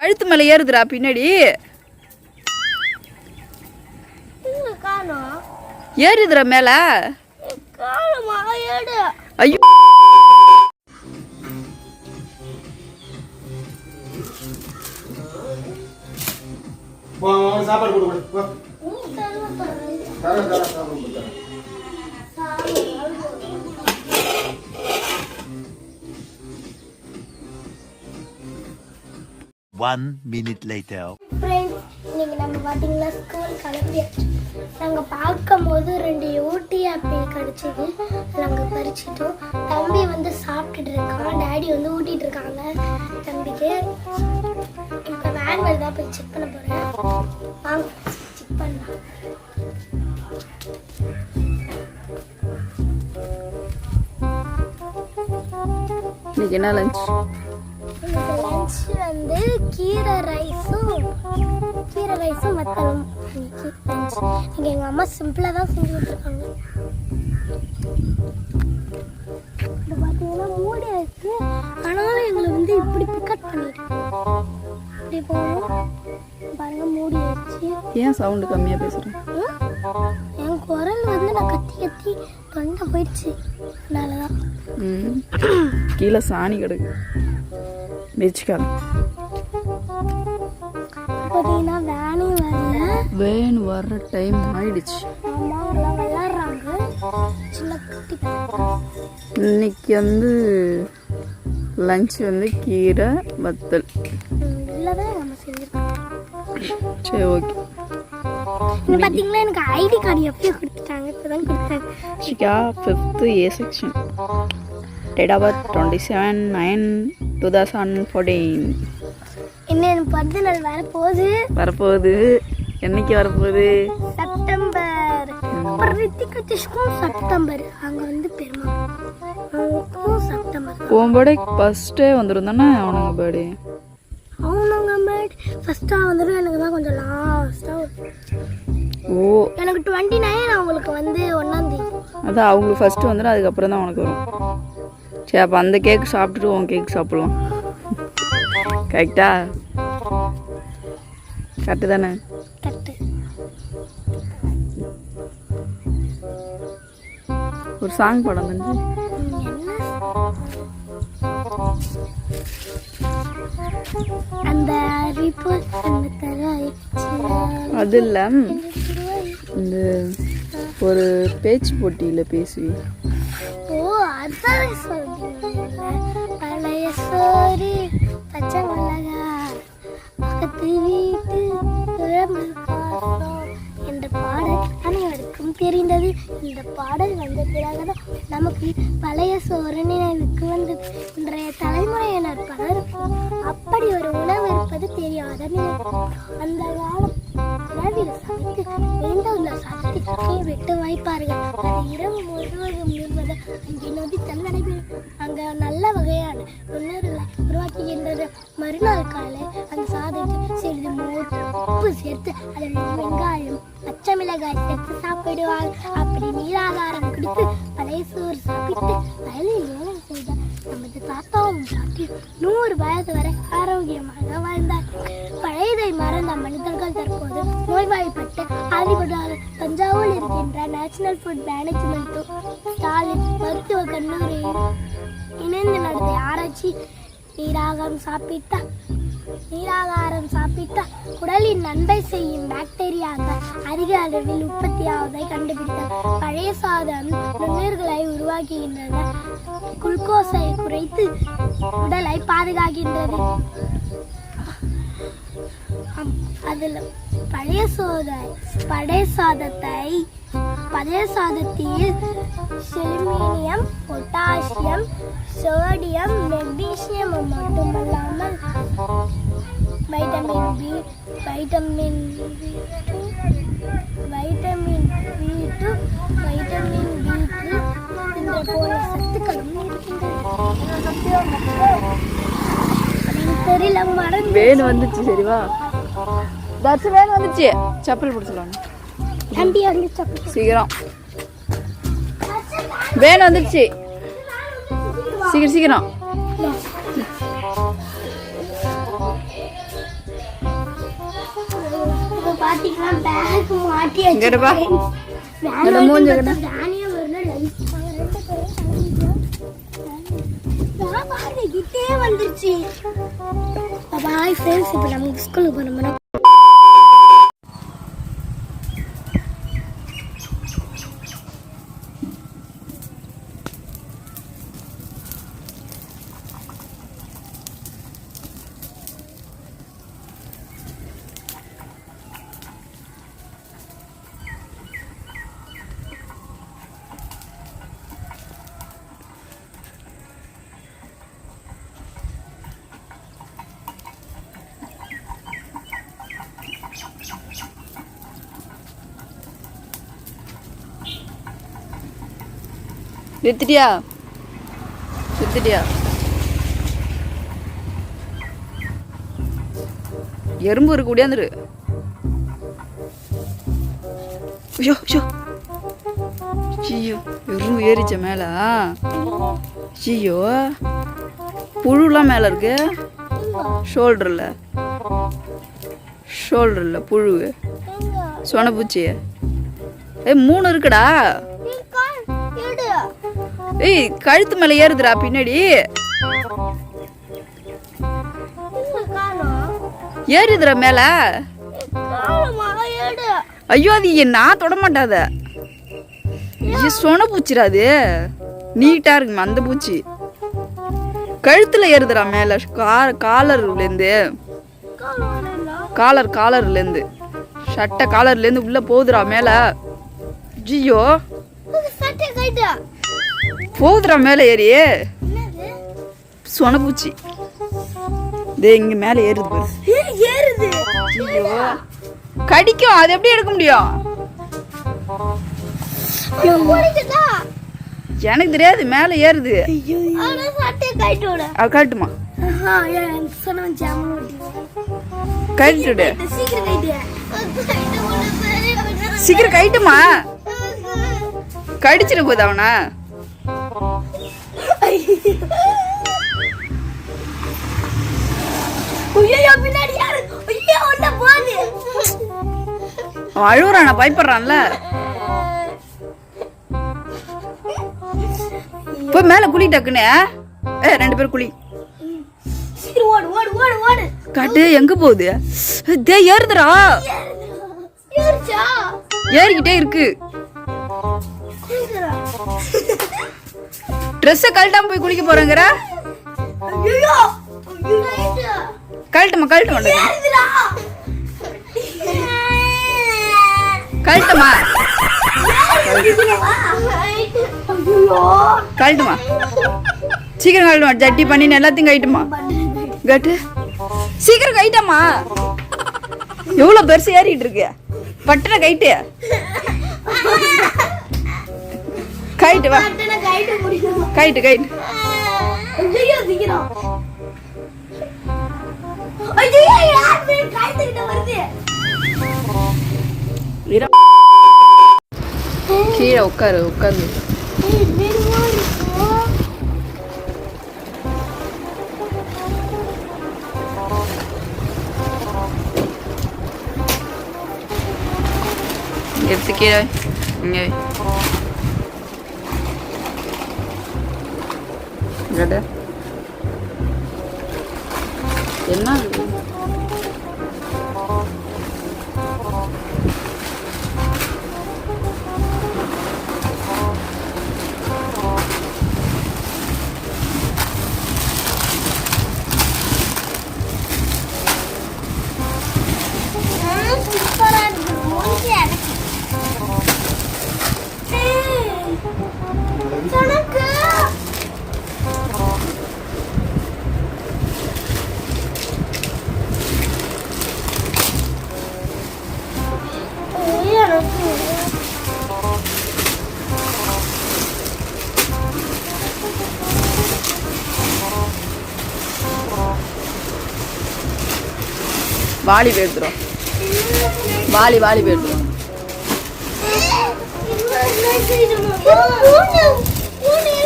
கழுத்து மேலே ஏறுதுடா பின்னாடி. ஏறுதுடா மேலே. ஐயோ. சாப்பாடு கொடு One minute later. ஃப்ரெண்ட்ஸ் இன்னைக்கு நம்ம பார்த்தீங்கன்னா ஸ்கூல் கிளம்பியாச்சு நாங்கள் பார்க்கும் போது ரெண்டு ஊட்டி ஆப்பிள் கிடச்சிது. நாங்கள் பறிச்சிட்டோம். தம்பி வந்து சாப்பிட்டுட்டு இருக்கான். டேடி வந்து ஊட்டிட்டு இருக்காங்க. தம்பிக்கு இப்போ வேன் தான் போய் செக் பண்ண போகிறேன் வாங்க செக் பண்ணலாம். இன்னைக்கு என்ன லஞ்ச் வந்து கீரை ரைஸும் கீரை ரைஸும் வத்தலும் இங்கே எங்கள் அம்மா சிம்பிளாக தான் செஞ்சு கொடுத்துருக்காங்க இது பார்த்தீங்கன்னா மூடி இருக்கு ஆனாலும் எங்களை வந்து இப்படி பிக்கட் பண்ணிட்டு இப்படி போகணும் பாருங்க மூடி வச்சு. ஏன் சவுண்டு கம்மியாக பேசுகிறேன் என் குரல் வந்து நான் கத்தி கத்தி தொண்டை போயிடுச்சு. அதனால தான் கீழே சாணி கிடக்கு. மிதிச்சுக்காரன் பார்த்தீங்கன்னா வேனும் வரல. வேன் வர்ற டைம் ஆயிடுச்சு. இன்னைக்கு வந்து லஞ்ச் வந்து கீரை வத்தல். சரி ஓகே எனக்கு ஐடி கார்டு எப்பயோ கொடுத்துட்டாங்க. இப்போதான் கொடுத்தாங்க Shikha fifth A section date of birth twenty seven nine two thousand fourteen இன்னும் எனக்கு பிறந்த நாள் வர போகுது வரப்போகுது. என்னைக்கு வரப்போகுது? செப்டம்பர். அப்புறம் ரித்திக் அத்திஷ்க்கும் செப்டம்பர். அங்கே வந்து பெருமா செப்டம்பர் உன் பர்த்டே ஃபஸ்ட்டே வந்துடும் தானே அவனுங்க பர்த்டே அவனுங்க பர்த் ஃபஸ்ட்டாக வந்துடும் எனக்கு தான் கொஞ்சம் லாஸ்ட்டாக ஓ. எனக்கு டுவெண்ட்டி நைன் அவங்களுக்கு வந்து ஒன்றாந்தேதி அதான் அவங்களுக்கு ஃபஸ்ட்டு வந்துடும் அதுக்கப்புறம் தான் உனக்கு வரும். சரி அப்போ அந்த கேக் சாப்பிட்டுட்டு உன் கேக் சாப்பிடலாம். கரெக்டா? கரெக்டு தானே? ஒரு சாங் படம் வந்து அந்த அறிப்பு அது இல்லை. இந்த ஒரு பேச்சு போட்டியில் பேசி ஓ அதான் பழைய பக்கத்து வீட்டு என்ற பாடல் அனைவருக்கும் தெரிந்தது. இந்த பாடல் வந்த பிறகுதான் நமக்கு பழைய சோறு நினைவுக்கு வந்தது. இன்றைய தலைமுறையினர் பலருக்கும் அப்படி ஒரு உணவு இருப்பது தெரியாத அந்த காலம் இரவில் சமைத்து வேண்டுள்ள சாதத்தை விட்டு வைப்பார்கள். அது இரவு முழுவதும் இருப்பது அங்கே நொதித்தல் நடைபெறும். அங்கே உப்பு சேர்த்து அதில் வெங்காயம் பச்சை மிளகாய் சேர்த்து சாப்பிடுவார் அப்படி நீராகாரம் கொடுத்து பழைய சோறு சாப்பிட்டு வயலில் வேலை செய்த நமது தாத்தாவும் சாப்பிட்டு நூறு வயது வரை ஆரோக்கியமாக வாழ்ந்தார். பழையதை மறந்த மனிதர்கள் தற்போது நோய்வாய்ப்பட்டு ஆதிபடாத தஞ்சாவூர் இருக்கின்ற நேஷனல் ஃபுட் மேனேஜ்மெண்ட்டும் ஸ்டாலின் மருத்துவ கல்லூரியில் இணைந்து நடத்திய ஆராய்ச்சி நீராகம் சாப்பிட்டா நீராகாரம் சாப்பிட்டா உடலின் நன்மை செய்யும் பாக்டீரியாக்கள் அதிக அளவில் உற்பத்தியாவதை கண்டுபிடித்தார் பழைய சாதம் நுண்ணுயிர்களை உருவாக்குகின்றன. குளுக்கோஸை குறைத்து உடலை பாதுகாக்கின்றது. அதில் பழைய சோத பழைய சாதத்தை பழைய சாதத்தில் செலுமினியம் பொட்டாசியம் சோடியம் மெக்னீசியம் மட்டுமல்லாமல் vitamin B vitamin vitamin B two vitamin B three என்ற போல சத்துக்களும் தெரியல மறந்து வேன் வந்துச்சு சரிவா? தர்சு வேன் வந்துச்சு. செப்பல் பிடிச்சலாம் தம்பி வந்து சாப்பிட்டு சீக்கிரம். வேன் வந்துடுச்சு சீக்கிரம் சீக்கிரம். வந்துருச்சு. பாய் ஃப்ரெண்ட்ஸ் இப்போ நம்ம ஸ்கூலுக்கு போனோம்னா நிறுத்திட்டியா? சுத்திட்டியா? எறும்பு இருக்கு கூடியாந்துரு ஐயோ ஐயோ. ஐயோ எறும்பு ஏறிச்ச மேல. ஐயோ புழுலாம் மேல இருக்கு. ஷோல்டர்ல ஷோல்டர்ல புழு. சொனப்பூச்சி ஏய் மூணு இருக்குடா. ஏய் கழுத்து மேல ஏறுதுடா பின்னாடி. ஏறுதுடா மேல. ஐயோ அது நான் தொட மாட்டாத. ஐயோ சொன பூச்சிடா அது. நீட்டா இருக்குமா அந்த பூச்சி? கழுத்துல ஏறுதுடா மேல கா- காலர்ல இருந்து காலர் காலர்ல இருந்து சட்டை காலர்ல இருந்து உள்ள போகுதுடா மேல. ஜியோ கைட்டா போகுதுடா மேல ஏறி என்னது? சொன பூச்சி இதே இங்க மேல ஏறுது ஏறுது. ஐயோ. கடிக்கும் அது எப்படி எடுக்க முடியும்? எனக்கு தெரியாது மேல ஏறுது. கட்டுமா கட்டிடு சீக்கிரம் கட்டுமா கடிச்சிட போகுது அவனா? ஐயோ பின்னாடி யாரு? ஐயோ ஒண்ணு போகுது அவன் அழுகுறான் பயப்படுறான்ல. போய் மேல குளி டக்குன்னு. ஏ ரெண்டு பேரும் ஓடு காட்டு எங்க போகுது? தே ஏறுதுடா. ஏறிக்கிட்டே இருக்கு. ட்ரெஸ்ஸை கழட்டாம போய் குளிக்க போறேங்கிற? கழட்டுமா கழட்டுமா ஐயோ கழட்டுமா. சீக்கிரம் கழட்டுமா ஜட்டி பண்ணி எல்லாத்தையும் கழட்டுமா. கட்டு. சீக்கிரம் கைட்டம்மா எவ்வளவு பெருசு ஏறிட்டு இருக்கு. பட்டன கைட்டு கைட்டு வா. கைட்டு கைட்டு. கீழே உட்காரு இருக்கோ எடுத்து கீழே. இங்கே என்ன இது? வாலி போயிடுறோம் வாலி வாலி போயிடுறோம்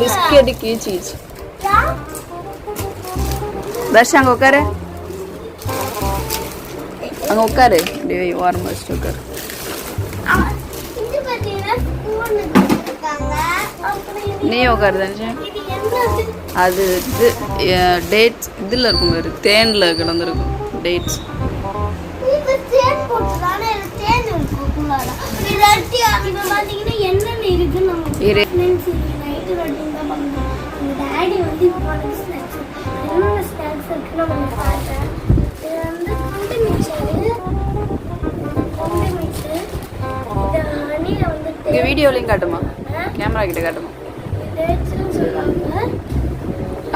பிஸ்கெட்டு கீச்சு கீச்சு. தர்ஷா அங்கே உட்காரு. அங்கே உட்காரு. அப்படியே ஓரம் வச்சுட்டு உட்காரு. நீ உட்காரு தானே அது இது டேட்ஸ் இதில் இருக்கும் பேர். தேனில் கிடந்திருக்கும். டேட்ஸ் இங்கே வீடியோலையும் காட்டுமா? கேமரா கிட்ட காட்டுமா?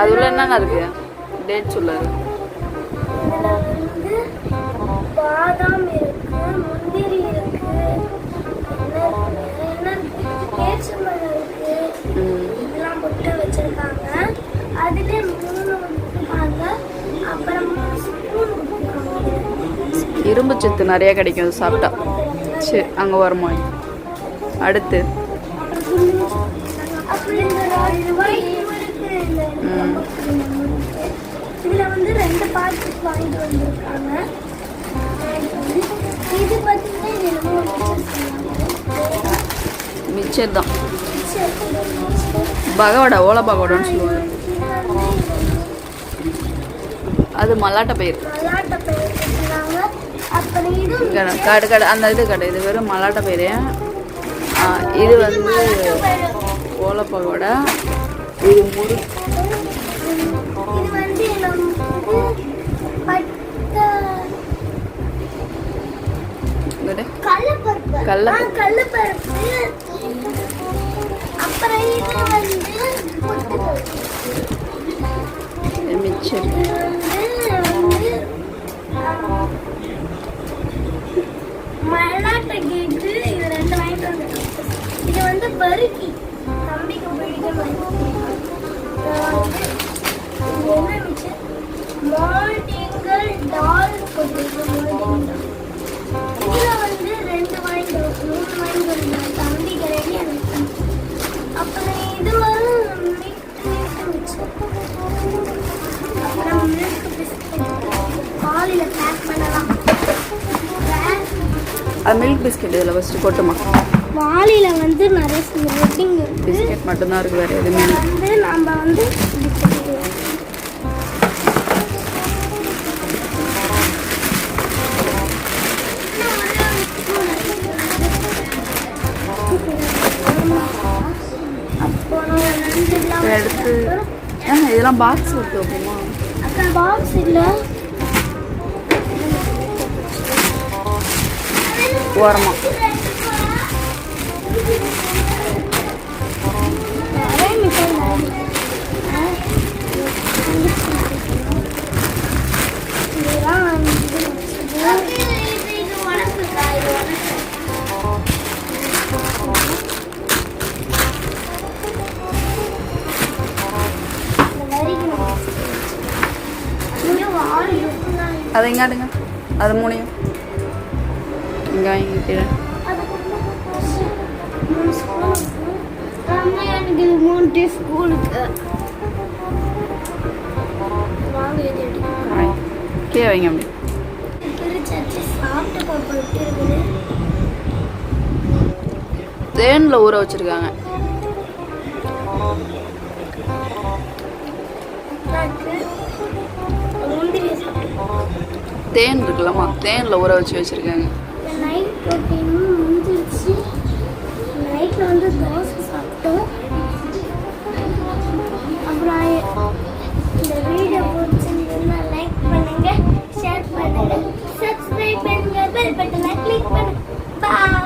அது உள்ள என்னென்ன இருக்கு. டேட் உள்ள பாதாம் இருக்கு. இரும்பு சத்து நிறையா கிடைக்கும் அது சாப்பிட்டா. சரி அங்கே வரமா? அடுத்து. அப்புறம் வந்து ரெண்டு வாங்கிட்டு வந்திருக்காங்க இது பார்த்தீங்கன்னா மிச்சர் தான் பகவடா ஓலா பகவடான்னு சொல்லுவாங்க. அது மல்லாட்ட பயிர். கடை காடு கடை அந்த இது கடை இது வெறும் மல்லாட்ட பயிர் ஆ, இது வந்து ஓலை பகோடா இது. ஆ, கடலைப்பருப்பு அப்புறம் இது வந்து மிச்சர் இது வந்து வந்து ஆ, மல்லாட்டை கேட்டு இது ரெண்டு வாங்கிட்டு வந்து இது வந்து பருக்கி மில்க் பிஸ்கட் இதில் ஃபஸ்ட்டு கொட்டுமா வாளியில் வந்து நிறைய இருக்கு. பிஸ்கட் மட்டும்தான் இருக்குது வேறு எதுவுமே வந்து நம்ம வந்து எடுத்து இதெல்லாம் பாக்ஸ் எடுத்து வைப்போமா பாக்ஸ் இல்லை. இருக்குதான் அதை எங்காடுங்க அது மூணையும். இங்கே வாங்கிக்கிறேன் மூணு எனக்கு மூணு ஸ்கூலுக்கு வைங்க அப்படி. தேனில் ஊற வச்சுருக்காங்க. தேன் இருக்குல்லம்மா தேனில் ஊற வச்சு வச்சுருக்காங்க. நைட் முடிஞ்சிருச்சு. நைட்டில் வந்து தோசை சாப்பிட்டோம். அப்புறம் இந்த வீடியோ பிடிச்சிருந்ததுன்னா லைக் பண்ணுங்க ஷேர் பண்ணுங்க சப்ஸ்கிரைப் பண்ணுங்க பெல் பட்டனை கிளிக் பண்ணுங்க.